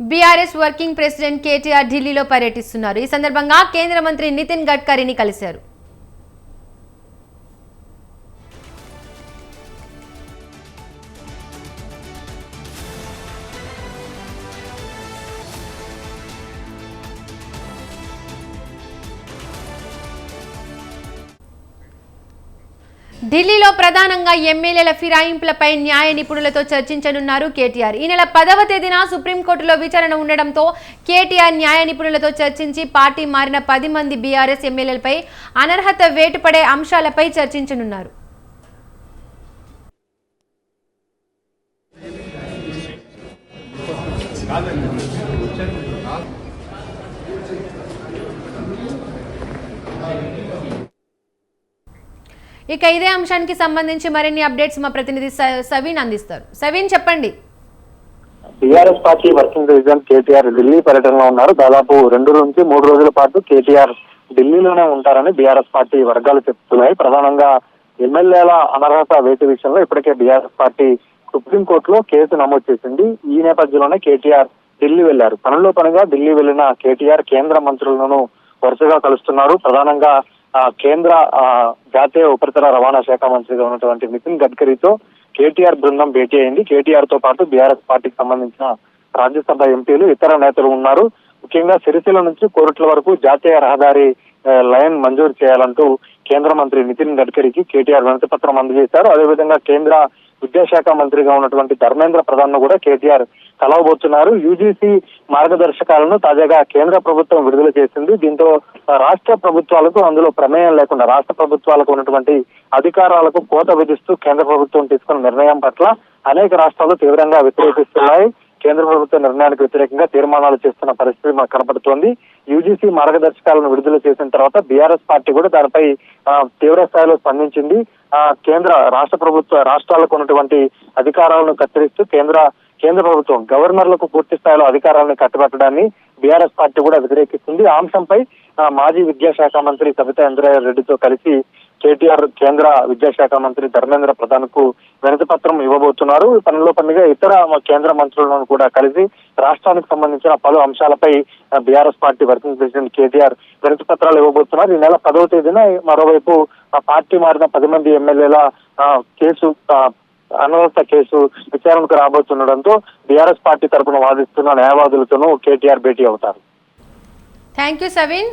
BRS working president KTR ఢిల్లీలో పర్యటిస్తున్నారు. ఈ సందర్భంగా కేంద్ర మంత్రి నితిన్ గడ్కరీని కలిశారు. ఢిల్లీలో ప్రధానంగా ఎమ్మెల్యేల ఫిరాయింపులపై న్యాయ నిపుణులతో చర్చించనున్నారు కేటీఆర్. ఈ నెల పదవ తేదీన సుప్రీంకోర్టులో విచారణ ఉండడంతో కేటీఆర్ న్యాయ నిపుణులతో చర్చించి పార్టీ మారిన పది మంది బీఆర్ఎస్ ఎమ్మెల్యేలపై అనర్హత వేటుపడే అంశాలపై చర్చించనున్నారు. ఇక ఇదే అంశానికి సంబంధించి మరిన్ని అప్డేట్స్ మా ప్రతినిధి స- సవీన్ అందిస్తారు. సవీన్ చెప్పండి. TRS party working president KTR Delhi పర్యటనలో ఉన్నారు. దాదాపు రెండు నుంచి మూడు రోజుల పాటు కేటీఆర్ ఢిల్లీలోనే ఉంటారని బీఆర్ఎస్ పార్టీ వర్గాలు చెప్తున్నాయి. ప్రధానంగా ఎమ్మెల్యేల అనర్హత వేటు విషయంలో ఇప్పటికే బీఆర్ఎస్ పార్టీ సుప్రీంకోర్టులో కేసు నమోదు చేసింది. ఈ నేపథ్యంలోనే కేటీఆర్ ఢిల్లీ వెళ్ళారు. పనిలో పనిగా ఢిల్లీ వెళ్ళిన కేటీఆర్ కేంద్ర మంత్రులను వరుసగా కలుస్తున్నారు. ప్రధానంగా కేంద్ర జాతీయ ఉపరితల రవాణా శాఖ మంత్రిగా ఉన్నటువంటి నితిన్ గడ్కరీతో కేటీఆర్ బృందం భేటీ అయింది. కేటీఆర్తో పాటు బీఆర్ఎస్ పార్టీకి సంబంధించిన రాజ్యసభ ఎంపీలు ఇతర నేతలు ఉన్నారు. ముఖ్యంగా సిరిసిల్ల నుంచి కోరుట్ల వరకు జాతీయ రహదారి లైన్ మంజూరు చేయాలంటూ కేంద్ర మంత్రి నితిన్ గడ్కరీకి కేటీఆర్ వినతి పత్రం అందజేశారు. అదేవిధంగా కేంద్ర విద్యాశాఖ మంత్రిగా ఉన్నటువంటి ధర్మేంద్ర ప్రధాన్ను కూడా కేటీఆర్ కలవబోతున్నారు. యూజీసీ మార్గదర్శకాలను తాజాగా కేంద్ర ప్రభుత్వం విడుదల చేసింది. దీంతో రాష్ట్ర ప్రభుత్వాలకు అందులో ప్రమేయం లేకుండా రాష్ట్ర ప్రభుత్వాలకు ఉన్నటువంటి అధికారాలకు కోత విధిస్తూ కేంద్ర ప్రభుత్వం తీసుకున్న నిర్ణయం పట్ల అనేక రాష్ట్రాలు తీవ్రంగా వ్యతిరేకిస్తున్నాయి. కేంద్ర ప్రభుత్వ నిర్ణయానికి వ్యతిరేకంగా తీర్మానాలు చేస్తున్న పరిస్థితి మాకు కనపడుతోంది. యూజీసీ మార్గదర్శకాలను విడుదల చేసిన తర్వాత బీఆర్ఎస్ పార్టీ కూడా దానిపై తీవ్ర స్థాయిలో స్పందించింది. ఆ, కేంద్ర రాష్ట్ర ప్రభుత్వ రాష్ట్రాలకు ఉన్నటువంటి అధికారాలను కత్తిరిస్తూ కేంద్ర కేంద్ర ప్రభుత్వం గవర్నర్లకు పూర్తి స్థాయిలో అధికారాలను కట్టబెట్టడాన్ని బీఆర్ఎస్ పార్టీ కూడా వ్యతిరేకిస్తుంది. ఆ అంశంపై మాజీ విద్యాశాఖ మంత్రి సబితా ఇంద్రారెడ్డి రెడ్డితో కలిసి కేటీఆర్ కేంద్ర విద్యాశాఖ మంత్రి ధర్మేంద్ర ప్రధాన్కు వినతి పత్రం ఇవ్వబోతున్నారు. పనిలో పనిగా ఇతర కేంద్ర మంత్రులను కూడా కలిసి రాష్ట్రానికి సంబంధించిన పలు అంశాలపై BRS party working president KTR వినతి పత్రాలు ఇవ్వబోతున్నారు. ఈ నెల పదవ తేదీన మరోవైపు పార్టీ మారిన పది మంది ఎమ్మెల్యేల కేసు అనవస్థ కేసు విచారణకు రాబోతుండడంతో బీఆర్ఎస్ పార్టీ తరపున వాదిస్తున్న న్యాయవాదులతోనూ కేటీఆర్ భేటీ అవుతారు. Thank you Saveen